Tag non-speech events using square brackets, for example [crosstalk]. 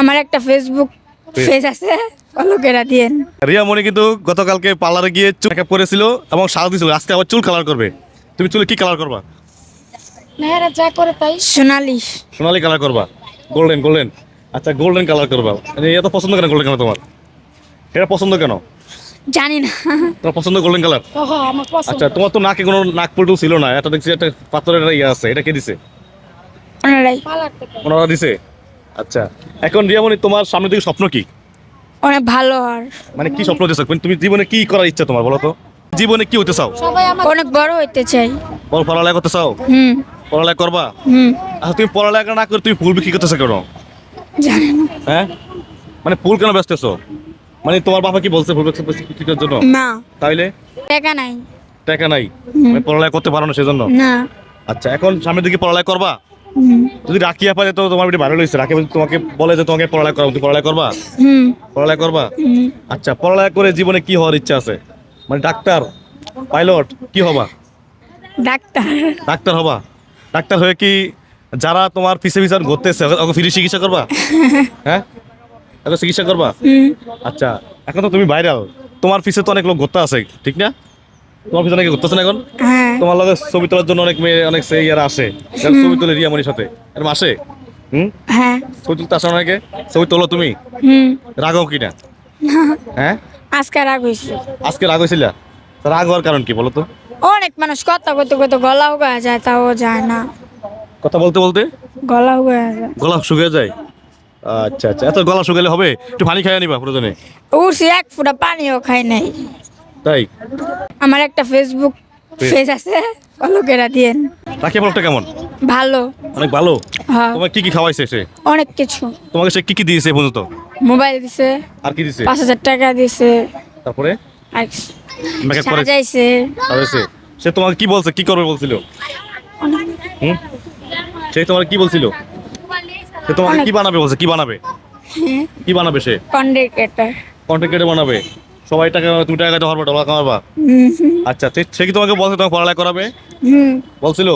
আমার একটা Facebook page আছে ফলো করে দিয়েন। রিয়া মনি কিন্তু গতকালকে পার্লারে গিয়ে চুল মেকআপ করেছিল এবং সাজ দিয়েছিল। আজকে আবার চুল কালার করবে। তুমি চুলে কি কালার করবা? মেয়েরা যা করে তাই। সোনালি। সোনালি কালার করবা। গোল্ডেন গোল্ডেন আচ্ছা গোল্ডেন কালার করবা। মানে এত পছন্দ কেন গোল্ডেন কালার তোমার? এটা পছন্দ কেন? জানি না। তোমার পছন্দ গোল্ডেন কালার ও আমার পছন্দ। আচ্ছা তোমার তো নাকে কোনো নাক পল্টু ছিল না। এটা দেখছি একটা পাথরের ইয়ে আছে। এটা কে দিছে? ওনারাই। ওনারা দিছে? আচ্ছা এখন রিয়ামণি তোমার সামনে থেকে স্বপ্ন কি? অনেক ভালো আর। মানে কি স্বপ্ন দিছো তুমি জীবনে কি করার ইচ্ছা তোমার বলো তো? জীবনে কি হতে চাও? অনেক বড় হইতে চাই। বল পড়ালেখা করতে চাও? হুম। পড়ালেখা করবা? হুম। আচ্ছা তুমি পড়ালেখা না করে তুমি ফুল বিক্রি করতেছো কেন? জানি না। হ্যাঁ? মানে ফুল কেন ব্যস্তেছো মানে তোমার বাবা কি বলছে ফুল বিক্রি করার জন্য? না। তাইলে? টাকা নাই। টাকা নাই? মানে পড়ালেখা করতে পারো না সেজন্য? না। আচ্ছা এখন সামনের দিকে পড়ালেখা করবা? যদি রাখিয়া পারে তো তোমার ভিডিও ভালো রাখিয়া যদি তোমাকে বলে যে তোমাকে পড়ালেখা করো তুমি পড়ালেখা করবা? হুম। পড়ালেখা করবা? হুম। আচ্ছা পড়ালেখা করে জীবনে কি হওয়ার ইচ্ছা আছে? মানে ডাক্তার পাইলট কি হবা? ডাক্তার। ডাক্তার হবা? ডাক্তার হয়ে কি যারা তোমার ফিসে ফিসার ঘুরতেছে ওকে ফ্রি চিকিৎসা করবা? [laughs] হ্যাঁ? ওকে চিকিৎসা করবা? হুম। আচ্ছা এখন তো তুমি ভাইরাল তোমার ফিসে তো অনেক লোক ঘুরতে আছে ঠিক না? তোমার পিছনে অনেকে ঘুরতেছে না এখন? হ্যাঁ। তোমার লগে ছবি তোলার জন্য অনেক মেয়ে অনেক সে ইয়ারা আসে। ছবি তোলে রিয়ামণির সাথে। এরকম আসে? হুম? হ্যাঁ। ছবি তুলতে আসে অনেকে? ছবি তোলো তুমি? হুম। রাগও কি না [laughs] হ্যাঁ? আজকে রাগ হয়েছে আজকে রাগ হয়েছিল তা রাগ হওয়ার কারণ কি বলো তো? অনেক মানুষ কথা করতে করতে গলাও গায়ে যায় তাও যায় না। কথা বলতে বলতে? গলাও গায়ে যায়। গলা শুকিয়ে যায়? আচ্ছা আচ্ছা। এত গলা শুকালে হবে? একটু পানি খাইয়ে নিবা প্রয়োজনে। উঠছি এক ফুটা পানিও খাই নাই। তাই? আমার একটা ফেসবুক? পেজ আছে ফলো করে দিয়েন। রাখি বলটা কেমন? ভালো। অনেক ভালো? হ্যাঁ। তোমাকে কি কি খাওয়াইছে সে? অনেক কিছু। তোমাকে সে কি কি দিয়েছে পর্যন্ত? মোবাইল দিছে। আর কি দিছে? পাঁচ হাজার টাকা দিছে। তারপরে? আর মেকআপ করে সাজাইছে সাজাইছে সে তোমাকে কি বলছে? কি করবে বলছিল? হুম? সে তোমার কি বলছিল? সে তোমাকে কি বানাবে বলছে? কি বানাবে? কি বানাবে সে? কন্ডাক্টর কন্টেন্ট ক্রিয়েটর বানাবে। সবাই টাকা তুমি টাকা কামাতে পারবা টাকা কামাবা আচ্ছা সে- কি তোমাকে বলছে তোমাকে পড়ালেখা করাবে? বলছিল?